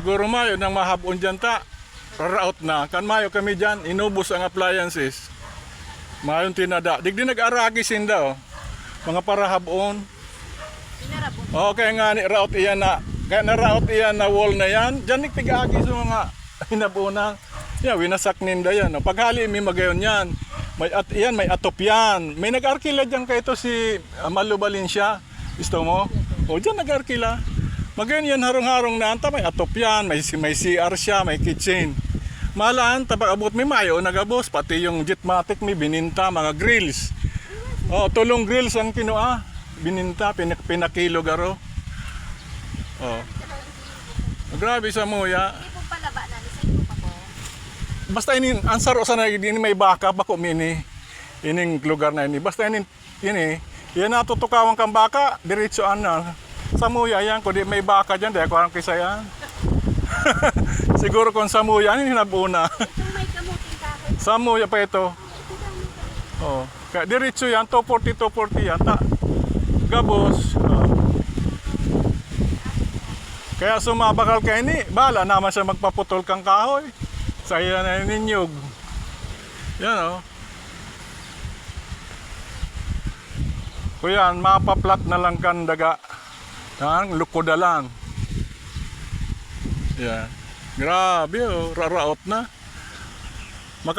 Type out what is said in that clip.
Siguro mayo nang mahabon dyan ta. Raraot na. Kan mayo kami dyan, inubos ang appliances. Mayon tinada. Digdi nag-aragi sinda oh. Mga parahabon. Okay nga ni raot iyan na. Kaya na raot iyan na wall na yan. Diyan nagtigagi sa mga hinabunan. Yan, winasak ninda yan. oh. Paghali mi magayon yan. May at yan, may atop yan. May nag-arkila dyan kay ito si uh, Malu Valencia. Gusto mo? O dyan nag-arkila. Magayon yan harong-harong na anta. May atop yan. May, may CR siya, may kitchen. Malaan, tabag abot may mayo nagabos. Pati yung Jetmatic may bininta, mga grills. Oh, tulong grills ang kinuha. Bininta, pinak pinakilo garo. Oh. Grabe sa po. Basta ini ansar o sana ini may baka bako mini ining lugar na ini. Basta ini ini yan natutukawan kang baka diretso ana. Sa muya yan ko di may baka diyan dahil ko ang kisa yan. Siguro kung sa muya ini hinabuna. Itong may kamuting kahoy. sa muya pa ito. Oh, kaya diretso yan 240 240 yan ta. Gabos. oh. Kaya sumabakal ka ini, bala naman siya magpaputol kang kahoy. Sa iya na ninyog. Yan oh. Kuya, mapaplat na lang kan daga. Yan, lukodalan. Yan. Grabe oh, raraot na. Makat